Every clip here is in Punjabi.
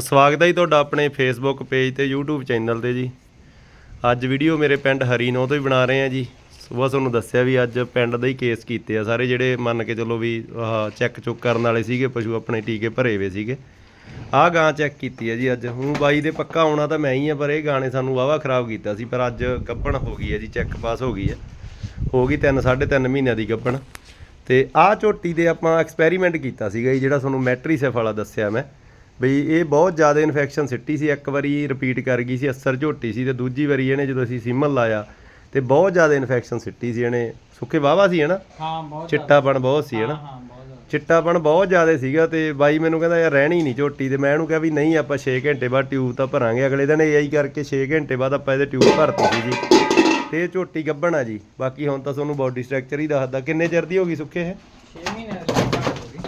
ਸਵਾਗਤ ਹੈ ਜੀ ਤੁਹਾਡਾ ਆਪਣੇ ਫੇਸਬੁੱਕ ਪੇਜ ਤੇ YouTube ਚੈਨਲ ਤੇ ਜੀ। ਅੱਜ ਵੀਡੀਓ ਮੇਰੇ ਪਿੰਡ ਹਰੀਨੋ ਤੋਂ ਹੀ ਬਣਾ ਰਹੇ ਆ ਜੀ। ਸਵੇਰ ਤੁਹਾਨੂੰ ਦੱਸਿਆ ਵੀ ਅੱਜ ਪਿੰਡ ਦਾ ਹੀ ਕੇਸ ਕੀਤੇ ਆ ਸਾਰੇ ਜਿਹੜੇ ਮੰਨ ਕੇ ਚੱਲੋ ਵੀ, ਆਹ ਚੈੱਕ ਚੁੱਕ ਕਰਨ ਵਾਲੇ ਸੀਗੇ, ਪਸ਼ੂ ਆਪਣੇ ਟੀਕੇ ਭਰੇ ਹੋਏ ਸੀਗੇ। ਆਹ ਗਾਂ ਚੈੱਕ ਕੀਤੀ ਹੈ ਜੀ ਅੱਜ। ਹੁਣ ਬਾਈ ਦੇ ਪੱਕਾ ਆਉਣਾ ਤਾਂ ਮੈਂ ਹੀ ਆ, ਪਰ ਇਹ ਗਾਣੇ ਸਾਨੂੰ ਵਾਵਾ ਖਰਾਬ ਕੀਤਾ ਸੀ, ਪਰ ਅੱਜ ਗੱਬਣ ਹੋ ਗਈ ਹੈ ਜੀ ਚੈੱਕ ਪਾਸ ਹੋ ਗਈ ਹੈ ਹੋ ਗਈ 3 3.5 ਮਹੀਨਿਆਂ ਦੀ ਗੱਬਣ ਤੇ ਆਹ ਝੋਟੀ ਦੇ ਆਪਾਂ ਐਕਸਪੈਰੀਮੈਂਟ ਕੀਤਾ ਸੀਗਾ ਜੀ, ਜਿਹੜਾ ਤੁਹਾਨੂੰ ਮੈਟਰੀਸੈਫ ਵਾਲਾ ਦੱਸਿਆ ਮੈਂ। ਬਈ ਇਹ ਬਹੁਤ ਜ਼ਿਆਦਾ ਇਨਫੈਕਸ਼ਨ ਸਿੱਟੀ ਸੀ ਇੱਕ ਵਾਰੀ ਰਿਪੀਟ ਕਰ ਗਈ ਸੀ ਅਸਰ ਝੋਟੀ ਸੀ ਤੇ ਦੂਜੀ ਵਾਰੀ ਇਹਨੇ ਜਦੋਂ ਅਸੀਂ ਸਿਮਲ ਲਾਇਆ ਤੇ ਬਹੁਤ ਜ਼ਿਆਦਾ ਇਨਫੈਕਸ਼ਨ ਸਿੱਟੀ ਸੀ ਇਹਨੇ। ਸੁੱਕੇ ਵਾਵਾ ਸੀ ਹਨਾ ਹਾਂ ਬਹੁਤ ਚਿੱਟਾਪਣ ਬਹੁਤ ਸੀ ਹਨਾ। ਚਿੱਟਾਪਣ ਬਹੁਤ ਜ਼ਿਆਦਾ ਸੀਗਾ ਤੇ ਬਾਈ ਮੈਨੂੰ ਕਹਿੰਦਾ ਯਾਰ ਰਹਿਣੀ ਨਹੀਂ ਝੋਟੀ ਤੇ। ਮੈਂ ਇਹਨੂੰ ਕਿਹਾ ਵੀ ਨਹੀਂ ਆਪਾਂ 6 ਘੰਟੇ ਬਾਅਦ ਟਿਊਬ ਤਾਂ ਭਰਾਂਗੇ। ਅਗਲੇ ਦਿਨ ਏਆਈ ਕਰਕੇ 6 ਘੰਟੇ ਬਾਅਦ ਆਪਾਂ ਇਹਦੇ ਟਿਊਬ ਭਰਤੀ ਸੀ ਜੀ। ਤੇ ਇਹ ਝੋਟੀ ਗੱਭਣ ਜੀ। ਬਾਕੀ ਹੁਣ ਤਾਂ ਤੁਹਾਨੂੰ ਬਾਡੀ ਸਟਰਕਚਰ ਹੀ ਦੱਸਦਾ। ਕਿੰਨੇ ਚਿਰ ਦੀ ਹੋ ਗਈ ਸੁੱਕੇ ਇਹ 6 ਮਹੀਨੇ ਦੀ ਸਟਾਰਟ ਹੋ ਗਈ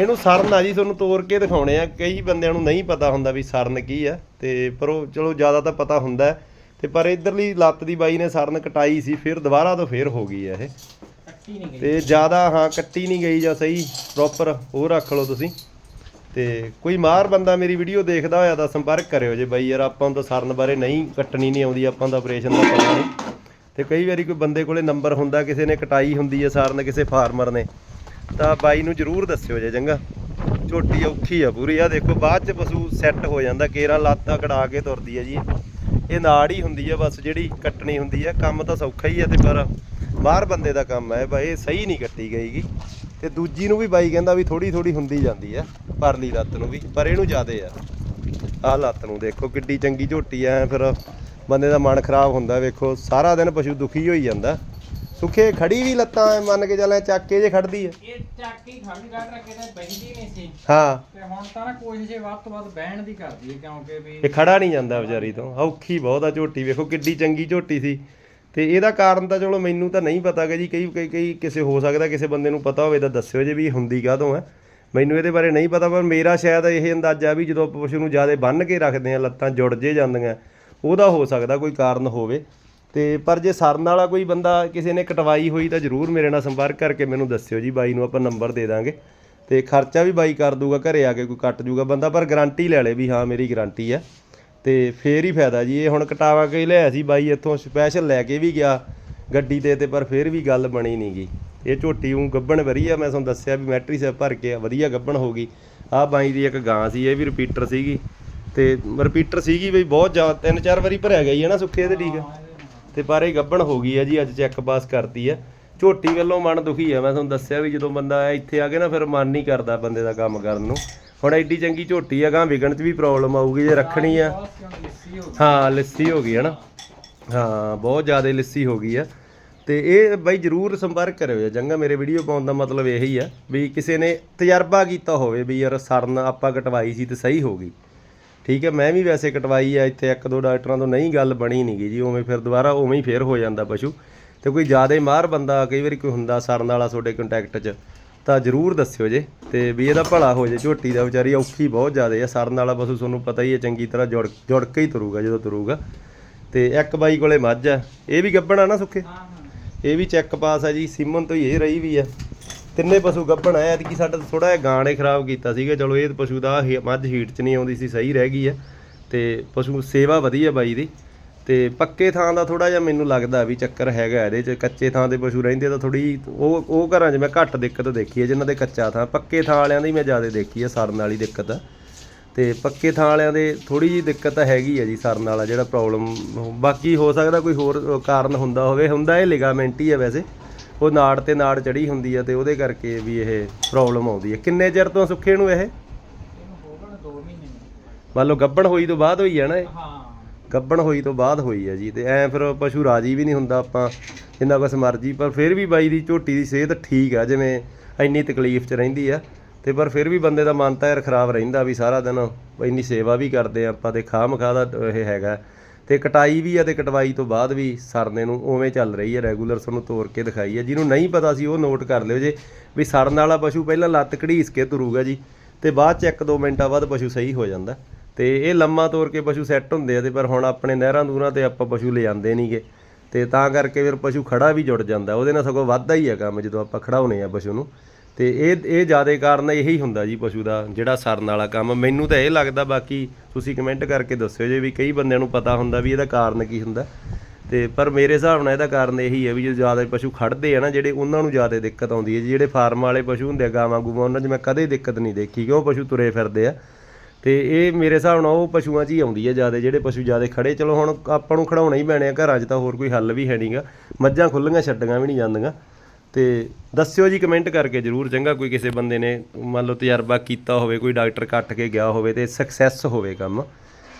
ਇਹਨੂੰ ਸਰਨ ਆ ਜੀ ਤੁਹਾਨੂੰ ਤੋੜ ਕੇ ਦਿਖਾਉਣੇ ਆ। ਕਈ ਬੰਦਿਆਂ ਨੂੰ ਨਹੀਂ ਪਤਾ ਹੁੰਦਾ ਵੀ ਸਰਨ ਕੀ ਆ ਤੇ ਪਰ ਉਹ ਚਲੋ ਜ਼ਿਆਦਾ ਤਾਂ ਪਤਾ ਹੁੰਦਾ। ਤੇ ਪਰ ਇਧਰਲੀ ਲੱਤ ਦੀ ਬਾਈ ਨੇ ਸਰਨ ਕਟਾਈ ਸੀ ਫਿਰ ਦੁਬਾਰਾ ਤੋਂ ਫੇਰ ਹੋ ਗਈ ਆ ਇਹ। ਕੱਟੀ ਨਹੀਂ ਗਈ। ਤੇ ਜ਼ਿਆਦਾ ਹਾਂ ਕੱਟੀ ਨਹੀਂ ਗਈ ਜਾਂ ਸਹੀ ਪ੍ਰੋਪਰ ਉਹ ਰੱਖ ਲਓ ਤੁਸੀਂ। ਤੇ ਕੋਈ ਮਾਰ ਬੰਦਾ ਮੇਰੀ ਵੀਡੀਓ ਦੇਖਦਾ ਹੋਇਆ ਤਾਂ ਸੰਪਰਕ ਕਰਿਓ ਜੇ ਬਾਈ ਯਾਰ ਆਪਾਂ ਨੂੰ ਤਾਂ ਸਰਨ ਬਾਰੇ ਨਹੀਂ ਕੱਟਣੀ ਨਹੀਂ ਆਉਂਦੀ ਆਪਾਂ ਦਾ ਆਪਰੇਸ਼ਨ ਦਾ ਪਤਾ ਨਹੀਂ। ਤੇ ਕਈ ਵਾਰੀ ਕੋਈ ਬੰਦੇ ਕੋਲੇ ਨੰਬਰ ਹੁੰਦਾ ਕਿਸੇ ਨੇ ਕਟਾਈ ਹੁੰਦੀ ਹੈ ਸਰਨ ਕਿਸੇ ਫਾਰਮਰ ਨੇ। ਤਾਂ ਬਾਈ ਨੂੰ ਜਰੂਰ ਦੱਸਿਓ ਜੇ ਚੰਗਾ। ਝੋਟੀ ਔਖੀ ਆ ਪੂਰੀ। ਆ ਦੇਖੋ, ਬਾਅਦ ਚ ਪਸ਼ੂ ਸੈੱਟ ਹੋ ਜਾਂਦਾ। ਕੇਰਾਂ ਲਾਤਾਂ ਕਢਾ ਕੇ ਤੁਰਦੀ ਆ ਜੀ। ਇਹ। ਇਹ ਨਾੜ ਹੀ ਹੁੰਦੀ ਆ ਬਸ, ਜਿਹੜੀ ਕੱਟਣੀ ਹੁੰਦੀ ਆ। ਕੰਮ ਤਾਂ ਸੌਖਾ ਹੀ ਆ ਤੇ ਪਰ ਬਾਹਰ ਬੰਦੇ ਦਾ ਕੰਮ ਹੈ ਬਾਈ ਇਹ ਸਹੀ ਨਹੀਂ ਕੱਟੀ ਗਈਗੀ। ਤੇ ਦੂਜੀ ਨੂੰ ਵੀ ਬਾਈ ਕਹਿੰਦਾ ਵੀ ਥੋੜੀ ਥੋੜੀ ਹੁੰਦੀ ਜਾਂਦੀ ਆ, ਪਰਲੀ ਲੱਤ ਨੂੰ ਵੀ। ਪਰ ਇਹਨੂੰ ਜ਼ਿਆਦੇ ਆ। ਆਹ ਲੱਤ ਨੂੰ ਦੇਖੋ, ਕਿੱਡੀ ਚੰਗੀ ਝੋਟੀ ਆ। ਫਿਰ ਬੰਦੇ ਦਾ ਮਨ ਖਰਾਬ ਹੁੰਦਾ, ਵੇਖੋ। ਸਾਰਾ ਦਿਨ ਪਸ਼ੂ ਦੁਖੀ ਹੋਈ ਜਾਂਦਾ। ਸੁੱਖੇ ਖੜੀ ਵੀ ਲੱਤਾਂ ਐ ਮੰਨ ਕੇ ਚੱਲੇ ਚੱਕ ਕੇ ਜੇ ਖੜਦੀ ਆ ਇਹ ਚੱਕੀ ਖੜੀ ਕੱਢ ਰੱਖੇ ਤੇ ਬੈਠੀ ਨਹੀਂ ਸੀ। ਹਾਂ। ਤੇ ਹੁਣ ਤਾਂ ਨਾ ਕੋਸ਼ਿਸ਼ ਵੱਧ ਤੋਂ ਵੱਧ ਬਹਿਣ ਦੀ ਕਰਦੀ ਹੈ ਕਿਉਂਕਿ ਵੀ ਇਹ ਖੜਾ ਨਹੀਂ ਜਾਂਦਾ ਵਿਚਾਰੀ ਤੋਂ। ਔਖੀ ਬਹੁਤ ਆ ਝੋਟੀ ਵੇਖੋ ਕਿੱਡੀ ਚੰਗੀ ਝੋਟੀ ਸੀ। ਤੇ ਇਹਦਾ ਕਾਰਨ ਤਾਂ ਚਲੋ ਮੈਨੂੰ ਤਾਂ ਨਹੀਂ ਪਤਾਗਾ ਜੀ ਕਈ ਕਈ ਕਈ ਕਿਸੇ ਹੋ ਸਕਦਾ ਕਿਸੇ ਬੰਦੇ ਨੂੰ ਪਤਾ ਹੋਵੇ ਤਾਂ ਦੱਸਿਓ ਜੇ ਵੀ ਹੁੰਦੀ ਕਾਹਤੋਂ ਹੈ ਮੈਨੂੰ ਇਹਦੇ ਬਾਰੇ ਨਹੀਂ ਪਤਾ ਪਰ ਮੇਰਾ ਸ਼ਾਇਦ ਇਹ ਅੰਦਾਜ਼ਾ ਵੀ ਜਦੋਂ ਪਸ਼ੂ ਨੂੰ ਜ਼ਿਆਦਾ ਬੰਨ੍ਹ ਕੇ ਰੱਖਦੇ ਆ ਲੱਤਾਂ ਜੁੜ ਜੇ ਜਾਂਦੀਆਂ ਉਹਦਾ ਹੋ ਸਕਦਾ ਕੋਈ ਕਾਰਨ ਹੋਵੇ। ਤੇ ਪਰ ਜੇ ਸਰਨ ਵਾਲਾ ਕੋਈ ਬੰਦਾ ਕਿਸੇ ਨੇ ਕਟਵਾਈ ਹੋਈ ਤਾਂ ਜਰੂਰ ਮੇਰੇ ਨਾਲ ਸੰਪਰਕ ਕਰਕੇ ਮੈਨੂੰ ਦੱਸਿਓ ਜੀ, ਬਾਈ ਨੂੰ ਆਪਾਂ ਨੰਬਰ ਦੇ ਦਾਂਗੇ। ਤੇ ਖਰਚਾ ਵੀ ਬਾਈ ਕਰ ਦੂਗਾ, ਘਰੇ ਆ ਕੇ ਕੋਈ ਕੱਟ ਜੂਗਾ ਬੰਦਾ, ਪਰ ਗਾਰੰਟੀ ਲੈ ਲੇ ਵੀ ਹਾਂ, ਮੇਰੀ ਗਾਰੰਟੀ ਆ। ਤੇ ਫੇਰ ਹੀ ਫਾਇਦਾ ਜੀ, ਇਹ ਹੁਣ ਕਟਾਵਾ ਕੇ ਲਿਆ ਸੀ ਬਾਈ, ਇੱਥੋਂ ਸਪੈਸ਼ਲ ਲੈ ਕੇ ਵੀ ਗਿਆ ਗੱਡੀ ਤੇ ਤੇ ਪਰ ਫੇਰ ਵੀ ਗੱਲ ਬਣੀ ਨਹੀਂ ਗਈ ਇਹ ਝੋਟੀ ਨੂੰ ਗੱਬਣ ਵਧੀਆ ਮੈਂ ਤੁਹਾਨੂੰ ਦੱਸਿਆ ਵੀ ਮੈਟਰੀ ਸੇ ਭਰ ਕੇ ਵਧੀਆ ਗੱਬਣ ਹੋ ਗਈ। ਆਹ ਬਾਈ ਦੀ ਇੱਕ ਗਾਂ ਸੀ, ਇਹ ਵੀ ਰਿਪੀਟਰ ਸੀਗੀ। ਤੇ ਰਿਪੀਟਰ ਸੀਗੀ ਬਈ ਬਹੁਤ ਜ਼ਿਆਦਾ, ਤਿੰਨ ਚਾਰ ਵਾਰੀ ਭਰਿਆ ਗਈ ਜੀ ਹੈ ਨਾ ਸੁੱਕੇ ਤੇ ਠੀਕ। ਆ ਤੇ ਪਰ ਇਹ ਗੱਬਣ ਹੋ ਗਈ ਆ ਜੀ, ਅੱਜ ਚੈੱਕ ਪਾਸ ਕਰਤੀ ਹੈ ਝੋਟੀ ਵੱਲੋਂ ਮਨ ਦੁਖੀ ਆ, ਮੈਂ ਤੁਹਾਨੂੰ ਦੱਸਿਆ ਵੀ ਜਦੋਂ ਬੰਦਾ ਇੱਥੇ ਆ ਕੇ ਨਾ ਫਿਰ ਮਨ ਨਹੀਂ ਕਰਦਾ ਬੰਦੇ ਦਾ ਕੰਮ ਕਰਨ ਨੂੰ। ਹੁਣ ਐਡੀ ਚੰਗੀ ਝੋਟੀ ਆ ਗਾਂ ਵਿਗਣ 'ਚ ਵੀ ਪ੍ਰੋਬਲਮ ਆਊਗੀ, ਜੇ ਰੱਖਣੀ ਆ। ਬਹੁਤ ਲਿੱਸੀ ਹੋ ਗਈ ਹਾਂ ਲੱਸੀ ਹੋ ਗਈ ਹੈ ਨਾ। ਹਾਂ, ਬਹੁਤ ਜ਼ਿਆਦਾ ਲੱਸੀ ਹੋ ਗਈ ਆ। ਤੇ ਇਹ ਬਾਈ ਜਰੂਰ ਸੰਪਰਕ ਕਰਿਓ ਜੀ ਚੰਗਾ ਮੇਰੇ ਵੀਡੀਓ ਪਾਉਣ ਦਾ ਮਤਲਬ ਇਹੀ ਆ ਵੀ ਕਿਸੇ ਨੇ ਤਜਰਬਾ ਕੀਤਾ ਹੋਵੇ ਵੀ ਯਾਰ ਸਰਨ ਆਪਾਂ ਕਟਵਾਈ ਸੀ ਤੇ ਸਹੀ ਹੋ ਗਈ। ਠੀਕ ਹੈ ਮੈਂ ਵੀ ਵੈਸੇ ਕਟਵਾਈ ਆ ਇੱਥੇ ਇੱਕ ਦੋ ਡਾਕਟਰਾਂ ਤੋਂ ਨਹੀਂ ਗੱਲ ਬਣੀ ਨਹੀਂ ਗਈ ਜੀ ਉਵੇਂ ਫਿਰ ਦੁਬਾਰਾ ਉਵੇਂ ਹੀ ਫੇਰ ਹੋ ਜਾਂਦਾ ਪਸ਼ੂ। ਤੇ ਕੋਈ ਜ਼ਿਆਦਾ ਮਾਹਰ ਬੰਦਾ ਕਈ ਵਾਰੀ ਕੋਈ ਹੁੰਦਾ ਸਰਨ ਵਾਲਾ ਤੁਹਾਡੇ ਕੰਟੈਕਟ 'ਚ ਤਾਂ ਜਰੂਰ ਦੱਸਿਓ ਜੇ ਤੇ ਵੀ ਇਹਦਾ ਭਲਾ ਹੋ ਜੇ ਝੋਟੀ ਦਾ ਵਿਚਾਰੀ ਔਖੀ ਬਹੁਤ ਜ਼ਿਆਦਾ ਆ ਸਰਨ ਵਾਲਾ ਪਸ਼ੂ ਤੁਹਾਨੂੰ ਪਤਾ ਹੀ ਹੈ ਚੰਗੀ ਤਰ੍ਹਾਂ ਜੁੜ ਜੁੜ ਕੇ ਹੀ ਤੁਰੂਗਾ ਜਦੋਂ ਤੁਰੂਗਾ। ਤੇ ਇੱਕ ਬਾਈ ਕੋਲੇ ਮੱਝ ਆ ਇਹ ਵੀ ਗੱਬਣਾ ਨਾ ਸੁੱਕੇ ਹਾਂ ਹਾਂ। ਇਹ ਵੀ ਚੈੱਕ ਪਾਸ ਆ ਜੀ ਸਿਮਨ ਤੋਂ ਹੀ ਇਹ ਰਹੀ ਵੀ ਆ। ਤਿੰਨੇ ਪਸ਼ੂ ਗੱਭਣ ਆਇਆ ਐਤਕੀ ਸਾਡਾ ਥੋੜਾ ਜਿਹਾ ਗਾਣੇ ਖਰਾਬ ਕੀਤਾ ਸੀਗਾ। ਚਲੋ ਇਹ ਪਸ਼ੂ ਦਾ ਹੀ- ਮੱਝ ਹੀਟ 'ਚ ਨਹੀਂ ਆਉਂਦੀ ਸੀ ਸਹੀ ਰਹਿ ਗਈ ਆ। ਤੇ ਪਸ਼ੂ ਸੇਵਾ ਵਧੀਆ ਬਾਈ ਦੀ। ਤੇ ਪੱਕੇ ਥਾਂ ਦਾ ਥੋੜਾ ਜਿਹਾ ਮੈਨੂੰ ਲੱਗਦਾ ਵੀ ਚੱਕਰ ਹੈਗਾ ਇਹਦੇ 'ਚ। ਕੱਚੇ ਥਾਂ ਦੇ ਪਸ਼ੂ ਰਹਿੰਦੇ ਤਾਂ ਥੋੜੀ ਉਹ ਉਹ ਘਰਾਂ 'ਚ ਮੈਂ ਘੱਟ ਦਿੱਕਤ ਦੇਖੀ ਹੈ ਜਿਨ੍ਹਾਂ ਦੇ ਕੱਚਾ ਥਾਂ। ਪੱਕੇ ਥਾਂ ਵਾਲਿਆਂ ਦੀ ਮੈਂ ਜ਼ਿਆਦਾ ਦੇਖੀ ਹੈ ਸਰਨ ਵਾਲੀ ਦਿੱਕਤ। ਆ ਤੇ ਪੱਕੇ ਥਾਂ ਵਾਲਿਆਂ ਦੇ ਥੋੜੀ ਜਿਹੀ ਦਿੱਕਤ ਤਾਂ ਹੈਗੀ ਹੈ ਜੀ ਸਰਨ ਵਾਲਾ ਜਿਹੜਾ ਪ੍ਰੋਬਲਮ ਬਾਕੀ ਹੋ ਸਕਦਾ ਕੋਈ ਹੋਰ ਅ, ਕਾਰਨ ਹੁੰਦਾ ਹੋਵੇ। ਹੁੰਦਾ ਇਹ ਲਿਗਾਮੈਂਟ ਹੀ ਆ ਵੈਸੇ। ਉਹ ਨਾੜ ਤੇ ਨਾੜ ਚੜੀ ਹੁੰਦੀ ਆ ਤੇ ਉਹਦੇ ਕਰਕੇ ਵੀ ਇਹ ਪ੍ਰੋਬਲਮ ਆਉਂਦੀ ਹੈ ਕਿੰਨੇ ਚਿਰ ਤੋਂ ਸੁੱਖੇ ਨੂੰ ਇਹ? ਮੰਨ ਲਓ ਗੱਬਣ ਹੋਈ ਤੋਂ ਬਾਅਦ ਹੋਈ ਹੈ ਨਾ ਇਹ? ਗੱਬਣ ਹੋਈ ਤੋਂ ਬਾਅਦ ਹੋਈ ਹੈ ਜੀ ਤੇ ਐ ਫਿਰ ਪਸ਼ੂ ਰਾਜੀ ਵੀ ਨਹੀਂ ਹੁੰਦਾ ਆਪਾਂ ਇੰਨਾ ਕੁਛ ਮਰਜ਼ੀ, ਪਰ ਫਿਰ ਵੀ ਬਾਈ ਦੀ ਝੋਟੀ ਦੀ ਸਿਹਤ ਠੀਕ ਆ, ਜਿਵੇਂ ਇੰਨੀ ਤਕਲੀਫ 'ਚ ਰਹਿੰਦੀ ਆ ਤੇ ਪਰ ਫਿਰ ਵੀ ਬੰਦੇ ਦਾ ਮਨ ਤਾਂ ਯਾਰ ਖਰਾਬ ਰਹਿੰਦਾ ਵੀ ਸਾਰਾ ਦਿਨ ਇੰਨੀ ਸੇਵਾ ਵੀ ਕਰਦੇ ਆਪਾਂ ਤੇ ਖਾਹ ਮਖਾਹ ਦਾ ਇਹ ਹੈਗਾ। ਤੇ ਕਟਾਈ ਵੀ ਆ ਤੇ ਕਟਵਾਈ ਤੋਂ ਬਾਅਦ ਵੀ ਸਰਨੇ ਨੂੰ ਉਵੇਂ ਚੱਲ ਰਹੀ ਹੈ ਰੈਗੂਲਰ ਤੁਹਾਨੂੰ ਤੋਰ ਕੇ ਦਿਖਾਈ ਹੈ ਜਿਹਨੂੰ ਨਹੀਂ ਪਤਾ ਸੀ ਉਹ ਨੋਟ ਕਰ ਲਿਓ ਜੇ ਵੀ ਸਰਨ ਵਾਲਾ ਪਸ਼ੂ ਪਹਿਲਾਂ ਲੱਤ ਘੜੀਸ ਕੇ ਤੁਰੂਗਾ ਜੀ ਤੇ ਬਾਅਦ ਚ 1-2 ਮਿੰਟਾਂ ਬਾਅਦ ਪਸ਼ੂ ਸਹੀ ਹੋ ਜਾਂਦਾ। ਤੇ ਇਹ ਲੰਮਾ ਤੋਰ ਕੇ ਪਸ਼ੂ ਸੈੱਟ ਹੁੰਦੇ ਆ ਤੇ ਪਰ ਹੁਣ ਆਪਣੇ ਨਹਿਰਾਂ ਦੂਰਾਂ ਤੇ ਆਪਾਂ ਪਸ਼ੂ ਲਿਆਂਦੇ ਨਹੀਂਗੇ ਤੇ ਤਾਂ ਕਰਕੇ ਫਿਰ ਪਸ਼ੂ ਖੜਾ ਵੀ ਜੁੜ ਜਾਂਦਾ। ਉਹਦੇ ਨਾਲ ਸਗੋਂ ਵੱਧਦਾ ਹੀ ਆ ਕੰਮ ਜਦੋਂ ਆਪਾਂ ਖੜਾਉਨੇ ਆ ਪਸ਼ੂ ਨੂੰ। ਤੇ ਇਹ ਇਹ ਜ਼ਿਆਦਾ ਕਾਰਨ ਇਹੀ ਹੁੰਦਾ ਜੀ ਪਸ਼ੂ ਦਾ, ਜਿਹੜਾ ਸਰਨ ਵਾਲਾ ਕੰਮ। ਮੈਨੂੰ ਤਾਂ ਇਹ ਲੱਗਦਾ ਬਾਕੀ ਤੁਸੀਂ ਕਮੈਂਟ ਕਰਕੇ ਦੱਸਿਓ ਜੇ ਵੀ ਕਈ ਬੰਦਿਆਂ ਨੂੰ ਪਤਾ ਹੁੰਦਾ ਵੀ ਇਹਦਾ ਕਾਰਨ ਕੀ ਹੁੰਦਾ। ਤੇ ਪਰ ਮੇਰੇ ਹਿਸਾਬ ਨਾਲ ਇਹਦਾ ਕਾਰਨ ਇਹੀ ਹੈ ਵੀ ਜੋ ਜ਼ਿਆਦਾ ਪਸ਼ੂ ਖੜਦੇ ਆ ਨਾ, ਜਿਹੜੇ ਉਹਨਾਂ ਨੂੰ ਜ਼ਿਆਦਾ ਦਿੱਕਤ ਆਉਂਦੀ ਹੈ ਜੀ। ਜਿਹੜੇ ਫਾਰਮ ਵਾਲੇ ਪਸ਼ੂ ਹੁੰਦੇ ਆ, ਗਾਵਾਂ ਗੂਵਾਂ, ਉਹਨਾਂ 'ਚ ਮੈਂ ਕਦੇ ਦਿੱਕਤ ਨਹੀਂ ਦੇਖੀ ਕਿ ਉਹ ਪਸ਼ੂ ਤੁਰੇ ਫਿਰਦੇ ਆ। ਤੇ ਇਹ ਮੇਰੇ ਹਿਸਾਬ ਨਾਲ ਉਹ ਪਸ਼ੂਆਂ 'ਚ ਹੀ ਆਉਂਦੀ ਹੈ ਜ਼ਿਆਦਾ, ਜਿਹੜੇ ਪਸ਼ੂ ਜ਼ਿਆਦਾ ਖੜੇ। ਚਲੋ ਹੁਣ ਆਪਾਂ ਨੂੰ ਖੜਾਉਣਾ ਹੀ ਪੈਣੇ ਆ ਘਰਾਂ 'ਚ ਤਾਂ ਹੋਰ ਕੋਈ ਹੱਲ ਵੀ ਹੈ ਨਹੀਂਗਾ ਮੱਝਾਂ ਖੁੱਲੀਆਂ ਛੱਡੀਆਂ ਵੀ ਨਹੀਂ ਜਾਂਦੀਆਂ। ਤੇ ਦੱਸਿਓ ਜੀ ਕਮੈਂਟ ਕਰਕੇ ਜਰੂਰ ਚੰਗਾ ਕੋਈ ਕਿਸੇ ਬੰਦੇ ਨੇ ਮੰਨ ਲਓ ਤਜਰਬਾ ਕੀਤਾ ਹੋਵੇ ਕੋਈ ਡਾਕਟਰ ਕੱਟ ਕੇ ਗਿਆ ਹੋਵੇ ਤੇ ਸਕਸੈਸ ਹੋਵੇ ਕੰਮ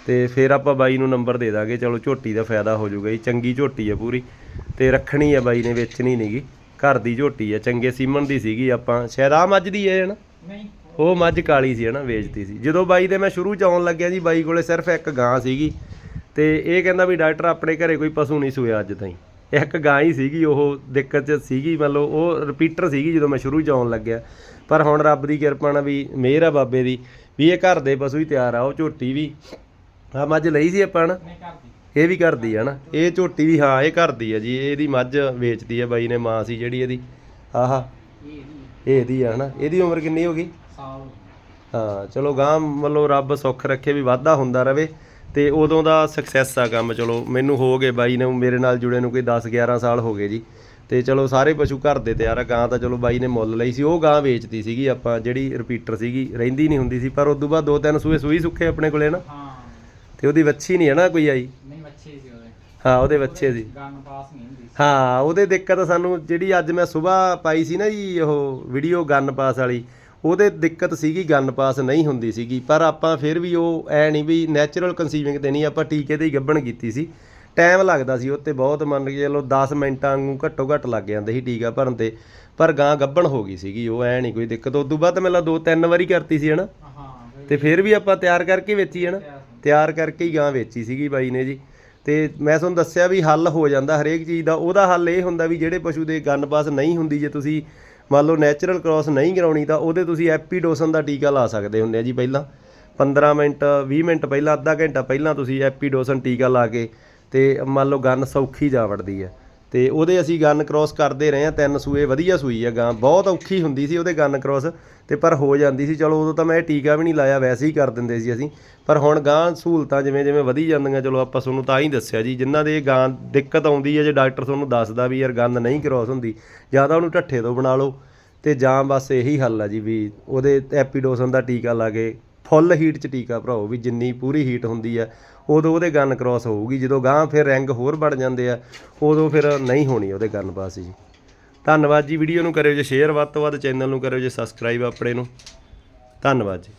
ਤੇ ਫਿਰ ਆਪਾਂ ਬਾਈ ਨੂੰ ਨੰਬਰ ਦੇ ਦਾਂਗੇ ਚਲੋ ਝੋਟੀ ਦਾ ਫਾਇਦਾ ਹੋ ਜਾਊਗਾ ਜੀ ਚੰਗੀ ਝੋਟੀ ਆ ਪੂਰੀ ਤੇ ਰੱਖਣੀ ਆ ਬਾਈ ਨੇ ਵੇਚਣੀ ਨਹੀਂਗੀ ਘਰ ਦੀ ਝੋਟੀ ਆ ਚੰਗੇ ਸੀਮਨ ਦੀ ਸੀਗੀ ਆਪਾਂ ਸ਼ਾਇਦ ਆ ਮੱਝ ਦੀ ਹੈ ਨਾ ਨਹੀਂ। ਉਹ ਮੱਝ ਕਾਲੀ ਸੀ ਹਨਾ ਵੇਚਦੀ ਸੀ। ਜਦੋਂ ਬਾਈ ਦੇ ਮੈਂ ਸ਼ੁਰੂ ਚ ਆਉਣ ਲੱਗਿਆ ਜੀ ਬਾਈ ਕੋਲੇ ਸਿਰਫ ਇੱਕ ਗਾਂ ਸੀਗੀ ਤੇ ਇਹ ਕਹਿੰਦਾ ਵੀ ਡਾਕਟਰ ਆਪਣੇ ਘਰੇ ਕੋਈ ਪਸ਼ੂ ਨਹੀਂ ਸੂਇਆ ਅੱਜ ਤਾਈਂ। ਇੱਕ ਗਾਂ ਹੀ ਸੀਗੀ ਉਹ ਦਿੱਕਤ ਚ ਸੀਗੀ ਮੰਨ ਲਓ ਉਹ ਰਿਪੀਟਰ ਸੀਗੀ ਜਦੋਂ ਮੈਂ ਸ਼ੁਰੂ ਚ ਆਉਣ ਲੱਗਿਆ। ਪਰ ਹੁਣ ਰੱਬ ਦੀ ਕਿਰਪਾ ਨਾਲ ਵੀ ਮਿਹਰ ਆ ਬਾਬੇ ਦੀ ਵੀ ਇਹ ਘਰ ਦੇ ਪਸ਼ੂ ਹੀ ਤਿਆਰ ਆ ਉਹ ਝੋਟੀ ਵੀ। ਆ ਮੱਝ ਲਈ ਸੀ ਆਪਾਂ ਨਾ? ਇਹ ਵੀ ਘਰ ਦੀ ਆ ਨਾ? ਇਹ ਝੋਟੀ ਵੀ ਹਾਂ ਇਹ ਘਰ ਦੀ ਆ ਜੀ ਇਹਦੀ ਮੱਝ ਵੇਚਦੀ ਆ ਬਾਈ ਨੇ ਮਾਂ ਸੀ ਜਿਹੜੀ ਇਹਦੀ। ਆਹਾ ਇਹ ਇਹਦੀ ਆ। ਹਨਾ? ਇਹਦੀ ਉਮਰ ਕਿੰਨੀ ਹੋ ਗਈ? ਸਾਲ ਹਾਂ ਚਲੋ ਗਾਂ ਮਤਲਬ ਰੱਬ ਸੁੱਖ ਰੱਖੇ ਵੀ ਵਾਧਾ ਹੁੰਦਾ ਰਵੇ। ਤੇ ਉਦੋਂ ਦਾ ਸਕਸੈਸ ਆ ਕੰਮ ਚਲੋ ਮੈਨੂੰ ਹੋ ਗਏ ਬਾਈ ਨੇ ਮੇਰੇ ਨਾਲ ਜੁੜੇ ਨੂੰ ਕੋਈ 10 11 ਸਾਲ ਹੋ ਗਏ ਜੀ। ਤੇ ਚਲੋ ਸਾਰੇ ਪਸ਼ੂ ਘਰ ਦੇ ਤਿਆਰ ਆ ਗਾਂ ਤਾਂ ਚਲੋ ਬਾਈ ਨੇ ਮੁੱਲ ਲਈ ਸੀ ਉਹ ਗਾਂ ਵੇਚਦੀ ਸੀਗੀ ਆਪਾਂ ਜਿਹੜੀ ਰਿਪੀਟਰ ਸੀਗੀ ਰਹਿੰਦੀ ਨਹੀਂ ਹੁੰਦੀ ਸੀ ਪਰ ਉਦੋਂ ਬਾਅਦ ਦੋ ਤਿੰਨ ਸੂਏ ਸੂਈ ਸੁੱਕੇ ਆਪਣੇ ਕੋਲੇ ਨਾ। ਹਾਂ। ਤੇ ਉਹਦੀ ਵੱਛੀ ਨਹੀਂ ਹੈ ਨਾ ਕੋਈ ਆਈ? ਨਹੀਂ ਮੱਛੀ ਸੀ ਉਹਦੇ। ਹਾਂ ਉਹਦੇ ਬੱਚੇ ਸੀ। ਗਨ ਪਾਸ ਨਹੀਂ ਹੁੰਦੀ ਹਾਂ ਉਹਦੇ ਦਿੱਕਤ ਸਾਨੂੰ ਜਿਹੜੀ ਅੱਜ ਮੈਂ ਸਵੇਰ ਪਾਈ ਸੀ ਨਾ ਜੀ ਉਹ ਵੀਡੀਓ ਗਨ ਪਾਸ ਵਾਲੀ ਉਹਦੇ ਦਿੱਕਤ ਸੀਗੀ ਗਨ ਪਾਸ ਨਹੀਂ ਹੁੰਦੀ ਸੀਗੀ ਪਰ ਆਪਾਂ ਫਿਰ ਵੀ ਉਹ ਐ ਨਹੀਂ ਵੀ ਨੈਚੁਰਲ ਕਨਸੀਵਿੰਗ ਤੇ ਨਹੀਂ ਆਪਾਂ ਟੀਕੇ ਤੇ ਹੀ ਗੱਭਣ ਕੀਤੀ ਸੀ। ਟਾਈਮ ਲੱਗਦਾ ਸੀ ਉੱਤੇ ਬਹੁਤ ਮੰਨ ਕੇ ਚਲੋ 10 ਮਿੰਟਾਂ ਨੂੰ ਘੱਟੋ ਘੱਟ ਲੱਗ ਜਾਂਦੇ ਸੀ ਟੀਕਾ ਭਰਨ ਤੇ ਪਰ ਗਾਂ ਗੱਭਣ ਹੋ ਗਈ ਸੀਗੀ ਉਹ ਐ ਨਹੀਂ ਕੋਈ ਦਿੱਕਤ। ਬਾਅਦ ਤਾਂ ਮੈਨੂੰ ਦੋ ਤਿੰਨ ਵਾਰੀ ਕਰਤੀ ਸੀ ਹਨਾ? ਤੇ ਫਿਰ ਵੀ ਆਪਾਂ ਤਿਆਰ ਕਰਕੇ ਵੇਚੀ ਹੈ ਨਾ ਤਿਆਰ ਸੀ। ਤਿਆਰ ਕਰਕੇ ਹੀ ਗਾਂ ਵੇਚੀ ਸੀਗੀ ਬਾਈ ਨੇ ਜੀ। ਤੇ ਮੈਂ ਤੁਹਾਨੂੰ ਦੱਸਿਆ ਵੀ ਹੱਲ ਹੋ ਜਾਂਦਾ ਹਰੇਕ ਚੀਜ਼ ਦਾ। ਉਹਦਾ ਹੱਲ ਇਹ ਹੁੰਦਾ ਵੀ ਜਿਹੜੇ ਪਸ਼ੂ ਦੇ ਗੰਨ ਪਾਸ ਨਹੀਂ ਹੁੰਦੀ ਜੇ ਤੁਸੀਂ ਮੰਨ ਲਓ ਨੈਚੁਰਲ ਕ੍ਰਾਸ ਨਹੀਂ ਕਰਾਉਣੀ ਤਾਂ ਉਹਦੇ ਤੁਸੀਂ ਐਪੀਡੋਸਨ ਦਾ ਟੀਕਾ ਲਾ ਸਕਦੇ ਹੁੰਦੇ ਆ ਜੀ ਪਹਿਲਾਂ। 15 ਮਿੰਟ 20 ਮਿੰਟ ਪਹਿਲਾਂ, ਅੱਧਾ ਘੰਟਾ ਪਹਿਲਾਂ ਤੁਸੀਂ ਐਪੀਡੋਸਨ ਟੀਕਾ ਲਾ ਕੇ ਤੇ ਮੰਨ ਲਓ ਗੰਨ ਸੌਖੀ ਜਾ ਵੜਦੀ ਹੈ ਤੇ ਉਹਦੇ ਅਸੀਂ ਗੰਨ ਕ੍ਰਾਸ ਕਰਦੇ ਰਹੇ ਆ, ਤਿੰਨ ਸੂਏ ਵਧੀਆ ਸੂਈ ਆ ਗਾਂ। ਬਹੁਤ ਔਖੀ ਹੁੰਦੀ ਸੀ ਉਹਦੇ ਗੰਨ ਕ੍ਰਾਸ ਤੇ ਪਰ ਹੋ ਜਾਂਦੀ ਸੀ। ਚਲੋ ਉਦੋਂ ਤਾਂ ਮੈਂ ਇਹ ਟੀਕਾ ਵੀ ਨਹੀਂ ਲਾਇਆ, ਵੈਸੇ ਹੀ ਕਰ ਦਿੰਦੇ ਸੀ ਅਸੀਂ। ਪਰ ਹੁਣ ਗਾਂ ਸਹੂਲਤਾਂ ਜਿਵੇਂ ਜਿਵੇਂ ਵਧੀ ਜਾਂਦੀਆਂ, ਚਲੋ ਆਪਾਂ ਤੁਹਾਨੂੰ ਤਾਂ ਹੀ ਦੱਸਿਆ ਜੀ, ਜਿਨ੍ਹਾਂ ਦੇ ਗਾਂ ਦਿੱਕਤ ਆਉਂਦੀ ਹੈ ਜੇ ਡਾਕਟਰ ਤੁਹਾਨੂੰ ਦੱਸਦਾ ਵੀ ਯਾਰ ਗੰਨ ਨਹੀਂ ਕ੍ਰਾਸ ਹੁੰਦੀ ਜਾਂ ਤਾਂ ਉਹਨੂੰ ਢੱਠੇ ਤੋਂ ਬਣਾ ਲਓ। ਤੇ ਜਾਂ ਬਸ ਇਹੀ ਹੱਲ ਆ ਜੀ ਵੀ ਉਹਦੇ ਐਪੀਡੋਸਨ ਦਾ ਟੀਕਾ ਲਾ ਕੇ, ਫੁੱਲ ਹੀਟ 'ਚ ਟੀਕਾ ਭਰਾਓ ਵੀ ਜਿੰਨੀ ਪੂਰੀ ਹੀਟ ਹੁੰਦੀ ਆ, ਉਦੋਂ ਉਹਦੇ ਗਨ ਕ੍ਰਾਸ ਹੋਊਗੀ। ਜਦੋਂ ਗਾਂ ਫਿਰ ਰੰਗ ਹੋਰ ਵੱਧ ਜਾਂਦੇ ਆ, ਉਦੋਂ ਫਿਰ ਨਹੀਂ ਹੋਣੀ ਉਹਦੇ ਗਨ ਪਾਸ ਜੀ। ਧੰਨਵਾਦ ਜੀ ਵੀਡੀਓ ਨੂੰ ਕਰਿਓ ਜੇ ਸ਼ੇਅਰ ਵੱਧ ਤੋਂ ਵੱਧ ਚੈਨਲ ਨੂੰ ਕਰਿਓ ਜੇ ਸਬਸਕ੍ਰਾਈਬ ਆਪਣੇ ਨੂੰ। ਧੰਨਵਾਦ ਜੀ।